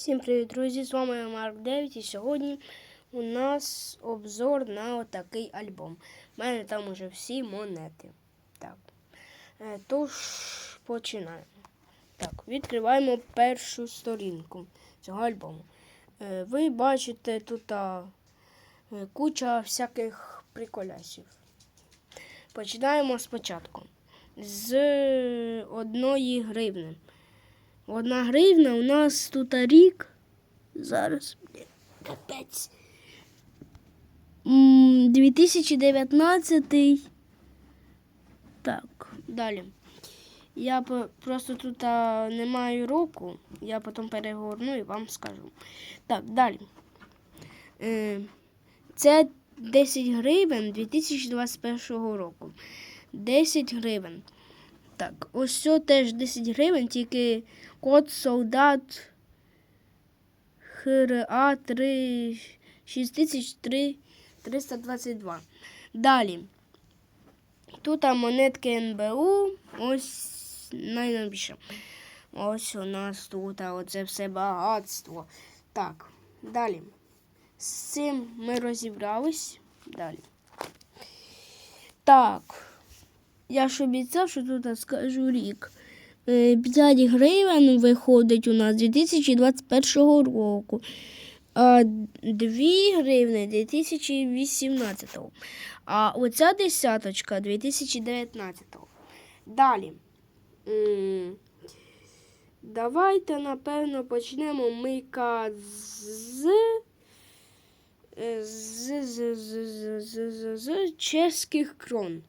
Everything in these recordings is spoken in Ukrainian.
Всім привіт, друзі! З вами Марк 9 і сьогодні у нас обзор на отакий альбом. У мене там уже всі монети. Так. Е, Тож починаємо. Так, відкриваємо першу сторінку цього альбому. Е, Ви бачите тут е, куча всяких приколясів. Починаємо спочатку. З одної гривни. Одна гривна у нас тут рік. Зараз. блін, Капець. 2019. Так, далі. Я просто тут не маю року. Я потім перегорну і вам скажу. Так, далі. Е, це 10 гривень 2021 року. 10 гривень. Так, ось теж 10 гривень, тільки код солдат ХРА 3 6322. Далі. Тут монетки НБУ. Ось найновіше. Ось у нас тут оце все багатство. Так, далі. З цим ми розібрались. Далі. Так. Я ж обіцяв, що тут скажу рік. Е, 5 гривень виходить у нас 2021 року, а 2 гривни 2018. А оця десяточка 2019. Далі. Давайте, напевно, почнемо ми з, е, з, з, з, з, з, з, з чеських крон.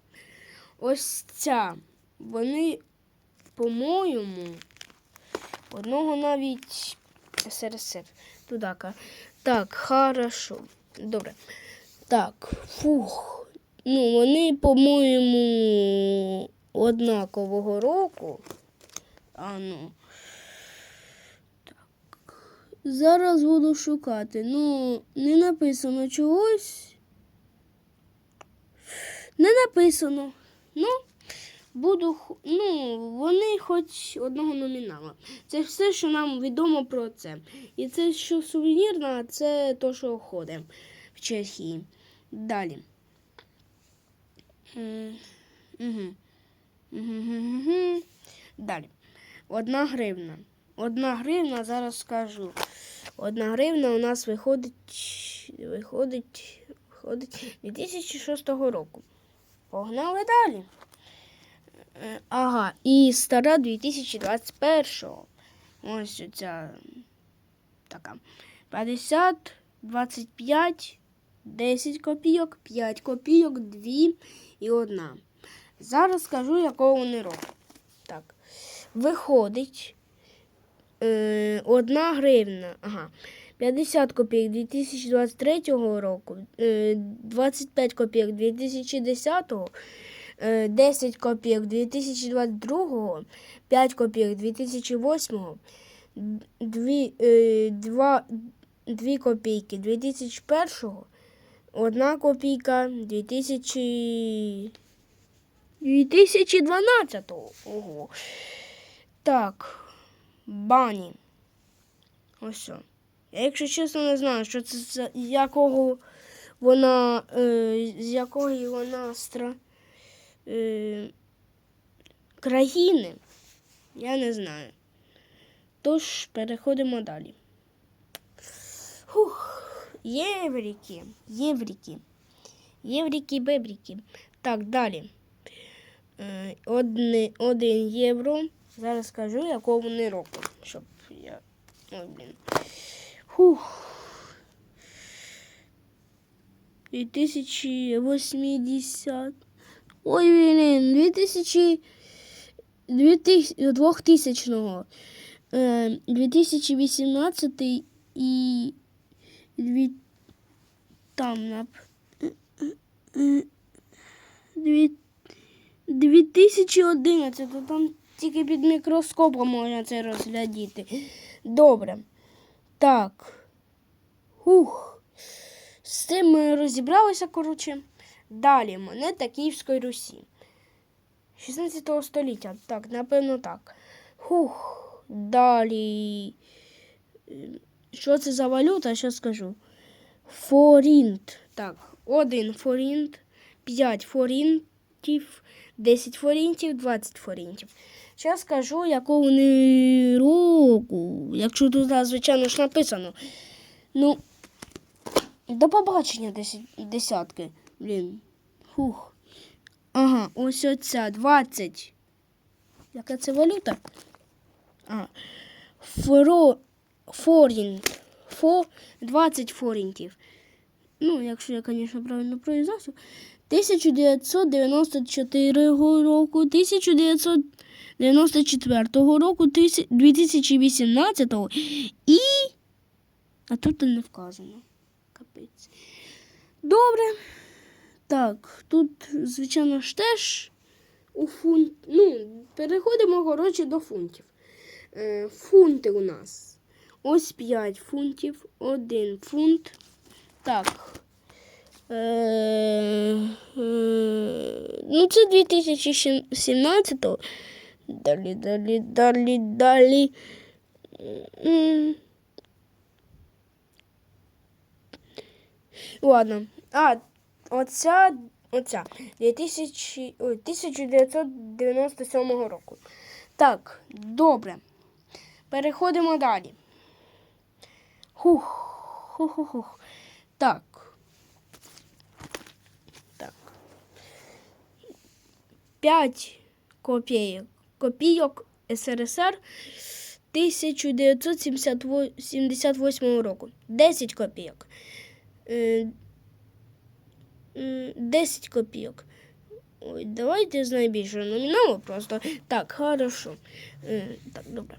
Ось ця. Вони, по-моєму, одного навіть СРСР. Тудака. Так, хорошо. Добре. Так, фух. Ну, вони, по-моєму, однакового року. А ну. Так. Зараз буду шукати. Ну, не написано чогось. Не написано. Ну, буду, ну, вони хоч одного номінала. Це все, що нам відомо про це. І це, що сувенірна, це то, що ходить в Чехії. Далі. Мгм. Далі. Одна гривна. Одна гривна, зараз скажу. Одна гривна у нас виходить, виходить, виходить 2006 року. Погнали далі. Е, Ага, і стара 2021-го. Ось ця така. 50, 25, 10 копійок, 5 копійок, 2 і 1. Зараз скажу, якого вони року. Так. Виходить е, 1 гривна. Ага. 50 копійок 2023 року, е, 25 копійок 2010, е, 10 копійок 2022, 5 копійок 2008, 2, 2, 2 копійки 2001, 1 копійка 2000, 2012. Ого. Так, бані. Ось. що. Я, якщо чесно, не знаю, що це за якого вона, е, з якої вона стра, е, країни. Я не знаю. Тож переходимо далі. Фух. Євріки. Євріки. Євріки, бебріки. Так, далі. Е, одне, один євро. Зараз скажу, якого вони року. Щоб я. Ой, блін. Фух. 2080. Ой, блін, 2000, 2000, 2000 е, 2018 і там нап, дві, 2011, то там тільки під мікроскопом можна це розглядіти. Добре. Так. Ух. З цим ми розібралися, коротше. Далі монета Київської Русі. 16 століття. Так, напевно, так. Хух. Далі. Що це за валюта, що скажу. Форінт. Так, один форінт, 5 форінтів, 10 форінтів, 20 форінтів. Зараз скажу, якого вони року. Якщо тут, звичайно ж, написано. Ну, до побачення десятки. Блін. Фух. Ага, ось оця 20. Яка це валюта? А. Форо, форінт. Фо 20 форінтів. Ну, якщо я, звісно, правильно произносив. 1994 року, 1994 року, тисяч- 2018 і. А тут не вказано. Капець. Добре. Так, тут, звичайно ж, теж у фунт. Ну, переходимо, коротше, до фунтів. Е, фунти у нас. Ось 5 фунтів, 1 фунт. Так. Е, е, ну, це 2017. Далі, далі, далі, далі. Ладно. А, оця, оця 2000, ой, 1997 року. Так, добре. Переходимо далі. Хух, хух, хух, хух. Так. Так. 5 копійок. Копійок СРСР 1978 року. 10 копійок. Е, 10 копійок. Ой, давайте з найбільшого номіналу просто. Так, хорошо. Е, так, добре.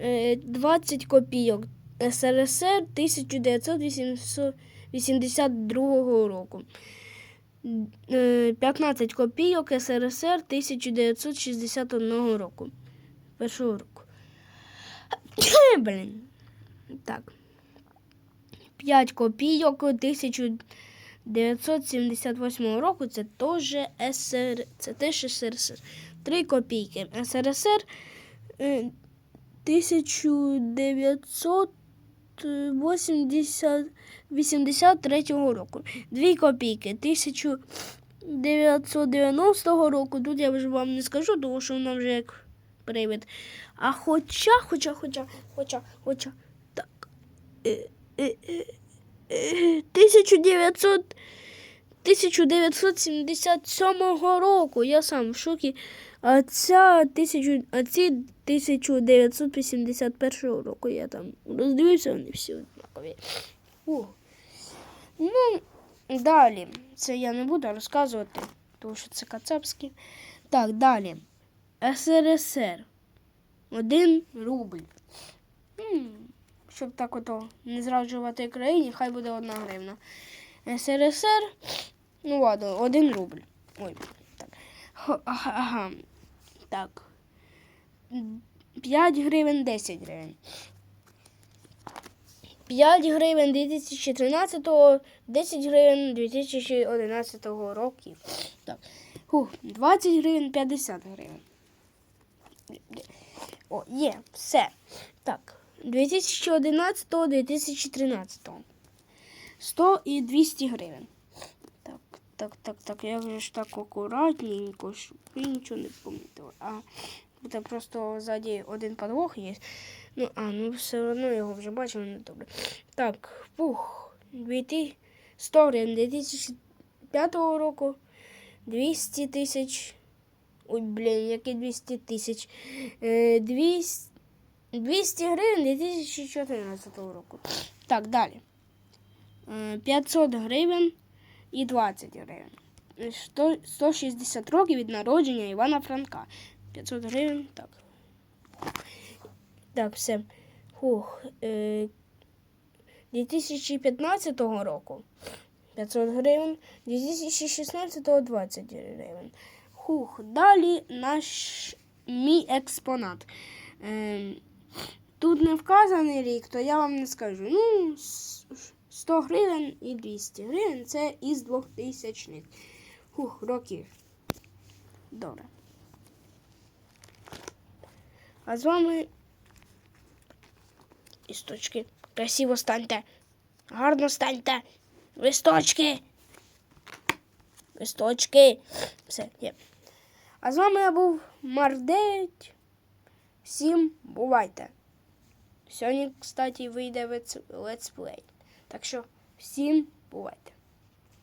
Е, 20 копійок СРСР 1982 року. Е, 15 копійок СРСР 1961 року. Першого року. Блін. Так. 5 копійок 1978 року це теж СР, це теж СРСР. 3 копійки СРСР е, 1983 року. 2 копійки 1990 року. Тут я вже вам не скажу, тому що вона вже як привид. А хоча, хоча, хоча, хоча, хоча, так. Е, е, е, е, 1900 1977 року. Я сам в шокі. А ця тисячу, а ці 1981 року я там роздивився, вони всі однакові. Ну, далі. Це я не буду розказувати, тому що це кацапські. Так, далі. СРСР. Один рубль. Щоб так ото не зраджувати країні, хай буде одна гривна. СРСР. Ну ладно, один рубль. Ой, так. Ага. Так. 5 гривень, 10 гривень. 5 гривень 2013, 10 гривень 2011 років. Так. Фух, 20 гривень, 50 гривень. О, є, все. Так. 2011, 2013. 100 і 200 гривень. Так, так, так, так. Як же ж так акуратненько, щоб нічого не помітили. А це просто ззаді один подвох є. Ну, а, ну все одно його вже бачимо не добре. Так, пух. 100 гривень 2005 року. 200 тисяч. Ой, блін, які 200 тисяч. Е, 200, 200 гривень 2014 року. Так, далі. Е, 500 гривень і 20 гривень. Е, 100 160 років від народження Івана Франка. 500 гривень, так. Так, все. Хух. Е, 2015 року 500 гривень, 2016 20 гривень. Хух. Далі наш мій експонат. Е, тут не вказаний рік, то я вам не скажу. Ну, 100 гривень і 200 гривень це із 2000 х Хух, років. Добре. А з вами Листочки. Красиво станьте. Гарно станьте. Листочки. Листочки. Все, є. А з вами я був 9. Всім бувайте. Сьогодні, кстати, вийде летсплей. Так що всім бувайте.